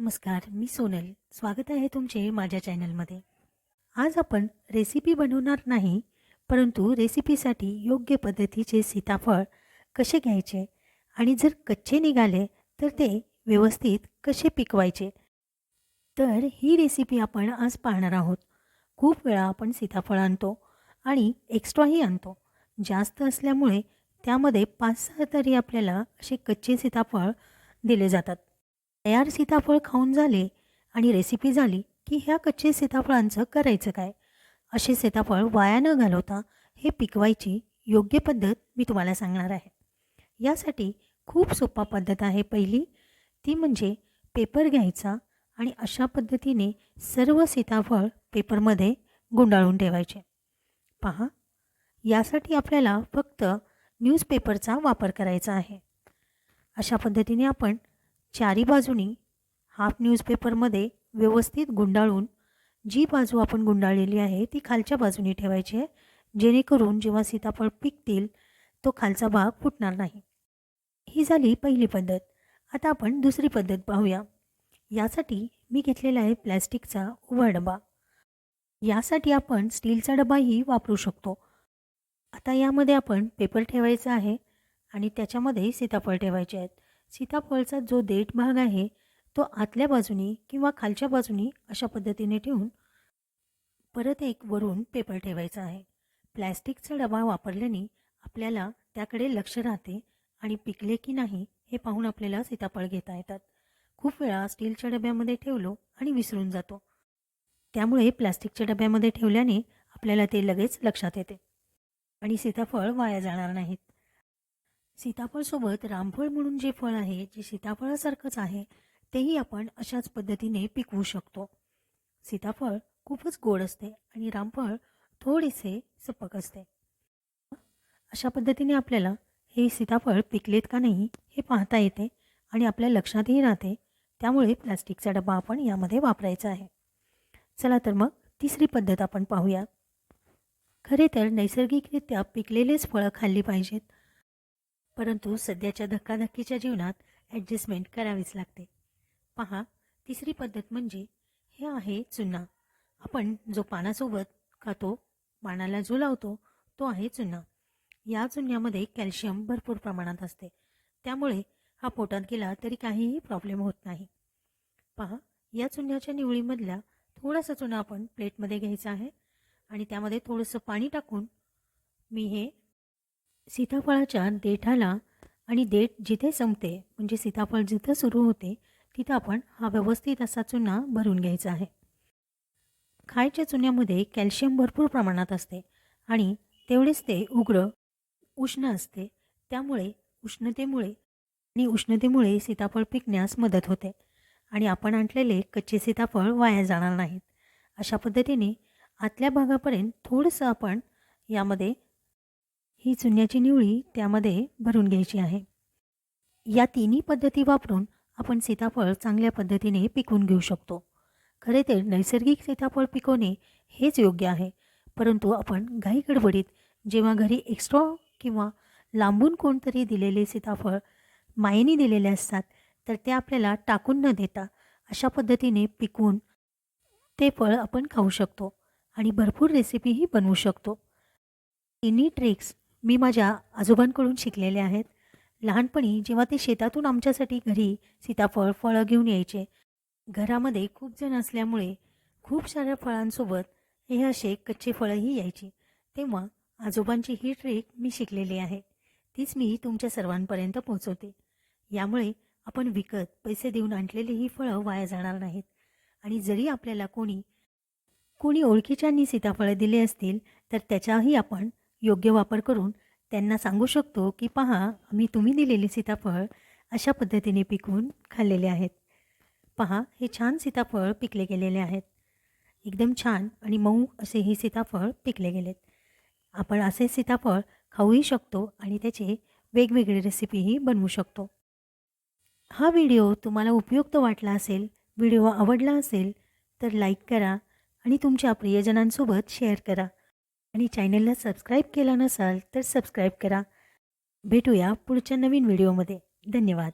नमस्कार मी सोनल. स्वागत आहे तुमचे माझ्या चॅनलमध्ये. आज आपण रेसिपी बनवणार नाही परंतु रेसिपीसाठी योग्य पद्धतीचे सीताफळ कसे घ्यायचे आणि जर कच्चे निघाले तर ते व्यवस्थित कसे पिकवायचे? तर ही रेसिपी आपण आज पाहणार आहोत. खूप वेळा आपण सीताफळ आणतो आणि एक्स्ट्राही आणतो. जास्त असल्यामुळे त्यामध्ये पाच सहा तरी आपल्याला असे कच्चे सीताफळ दिले जातात. तयार सीताफळ खाऊन झाले आणि रेसिपी झाली की ह्या कच्चे सीताफळांचं करायचं काय? असे सीताफळ वाया न घालवता हे पिकवायची योग्य पद्धत मी तुम्हाला सांगणार आहे. यासाठी खूप सोपा पद्धत आहे पहिली. ती म्हणजे पेपर घ्यायचा आणि अशा पद्धतीने सर्व सीताफळ पेपरमध्ये गुंडाळून ठेवायचे. पहा यासाठी आपल्याला फक्त न्यूजपेपरचा वापर करायचा आहे. अशा पद्धतीने आपण चारी बाजूनी हाफ न्यूजपेपरमध्ये व्यवस्थित गुंडाळून जी बाजू आपण गुंडाळलेली आहे ती खालच्या बाजूनी ठेवायची आहे जेणेकरून जेव्हा सीताफळ पिकतील तो खालचा भाग फुटणार नाही. ही झाली पहिली पद्धत. आता आपण दुसरी पद्धत पाहूया. यासाठी मी घेतलेला आहे प्लॅस्टिकचा उभा डबा. यासाठी आपण स्टीलचा डबाही वापरू शकतो. आता यामध्ये आपण पेपर ठेवायचा आहे आणि त्याच्यामध्ये सीताफळ ठेवायचे आहेत. सीताफळचा जो देठ भाग आहे तो आतल्या बाजूनी किंवा खालच्या बाजूनी अशा पद्धतीने ठेवून परत एक वरून पेपर ठेवायचा आहे. प्लॅस्टिकचा डबा वापरल्याने आपल्याला त्याकडे लक्ष राहते आणि पिकले की नाही हे पाहून आपल्याला सीताफळ घेता येतात. खूप वेळा स्टीलच्या डब्यामध्ये ठेवलो आणि विसरून जातो. त्यामुळे प्लॅस्टिकच्या डब्यामध्ये ठेवल्याने आपल्याला ते लगेच लक्षात येते आणि सीताफळ वाया जाणार नाहीत. सीताफळसोबत रामफळ म्हणून जे फळ आहे जे सीताफळासारखंच आहे तेही आपण अशाच पद्धतीने पिकवू शकतो. सीताफळ खूपच गोड असते आणि रामफळ थोडेसे सपक असते. अशा पद्धतीने आपल्याला हे सीताफळ पिकलेत का नाही हे पाहता येते आणि आपल्या लक्षातही राहते. त्यामुळे प्लास्टिकचा डबा आपण यामध्ये वापरायचा आहे. चला तर मग तिसरी पद्धत आपण पाहूया. खरे तर नैसर्गिकरित्या पिकलेलेच फळं खाल्ली पाहिजेत. परंतु सध्याच्या धक्काधक्कीच्या जीवनात ॲडजस्टमेंट करावीच लागते. पहा तिसरी पद्धत म्हणजे हे आहे चुन्ना. आपण जो पानासोबत खातो पानाला जो लावतो तो आहे चुन्ना. या चुन्यामध्ये कॅल्शियम भरपूर प्रमाणात असते. त्यामुळे हा पोटात गेला तरी काहीही प्रॉब्लेम होत नाही. पहा या चुन्याच्या निवळीमधल्या थोडासा चुना आपण प्लेटमध्ये घ्यायचा आहे आणि त्यामध्ये थोडंसं पाणी टाकून मी हे सीताफळाच्या देठाला आणि देठ जिथे संपते म्हणजे सीताफळ जिथं सुरू होते तिथं आपण हा व्यवस्थित असा चुना भरून घ्यायचा आहे. खायच्या चुन्यामध्ये कॅल्शियम भरपूर प्रमाणात असते आणि तेवढेच ते उग्र उष्ण असते. त्यामुळे उष्णतेमुळे आणि उष्णतेमुळे सीताफळ पिकण्यास मदत होते आणि आपण आणलेले कच्चे सीताफळ वाया जाणार नाहीत. अशा पद्धतीने आतल्या भागापर्यंत थोडंसं आपण यामध्ये ही चुन्याची निवळी त्यामध्ये भरून घ्यायची आहे. या तिन्ही पद्धती वापरून आपण सीताफळ चांगल्या पद्धतीने पिकवून घेऊ शकतो. खरे तर नैसर्गिक सीताफळ पिकवणे हेच योग्य आहे परंतु आपण घाई गडबडीत जेव्हा घरी एक्स्ट्रा किंवा लांबून कोणतरी दिलेले सीताफळ मायेने दिलेले असतात तर ते आपल्याला टाकून न देता अशा पद्धतीने पिकवून ते फळ आपण खाऊ शकतो आणि भरपूर रेसिपीही बनवू शकतो. तिन्ही ट्रिक्स मी माझ्या आजोबांकडून शिकलेले आहेत. लहानपणी जेव्हा ते शेतातून आमच्यासाठी घरी सीताफळ फळं घेऊन यायचे. घरामध्ये खूप जण असल्यामुळे खूप साऱ्या फळांसोबत हे असे कच्चे फळंही यायची. तेव्हा आजोबांची ही ट्रिक मी शिकलेली आहे. तीच मी तुमच्या सर्वांपर्यंत पोहोचवते. यामुळे आपण विकत पैसे देऊन आणलेली ही फळं वाया जाणार नाहीत. आणि जरी आपल्याला कोणी कोणी ओळखीच्यांनी सीताफळं दिले असतील तर त्याच्याही आपण योग्य वापर करून त्यांना सांगू शकतो की पहा आम्ही तुम्ही दिलेली सीताफळ अशा पद्धतीने पिकवून खाल्लेले आहेत. पहा हे छान सीताफळ पिकले गेलेले आहेत. एकदम छान आणि मऊ असे हे सीताफळ पिकले गेलेत. आपण असे सीताफळ खाऊही शकतो आणि त्याचे वेगवेगळे रेसिपीही बनवू शकतो. हा व्हिडिओ तुम्हाला उपयुक्त वाटला असेल व्हिडिओ आवडला असेल तर लाईक करा आणि तुमच्या प्रियजनांसोबत शेअर करा. आणि चॅनलला सबस्क्राईब केला नसाल तर सबस्क्राईब करा. भेटूया पुढच्या नवीन व्हिडिओमध्ये. धन्यवाद.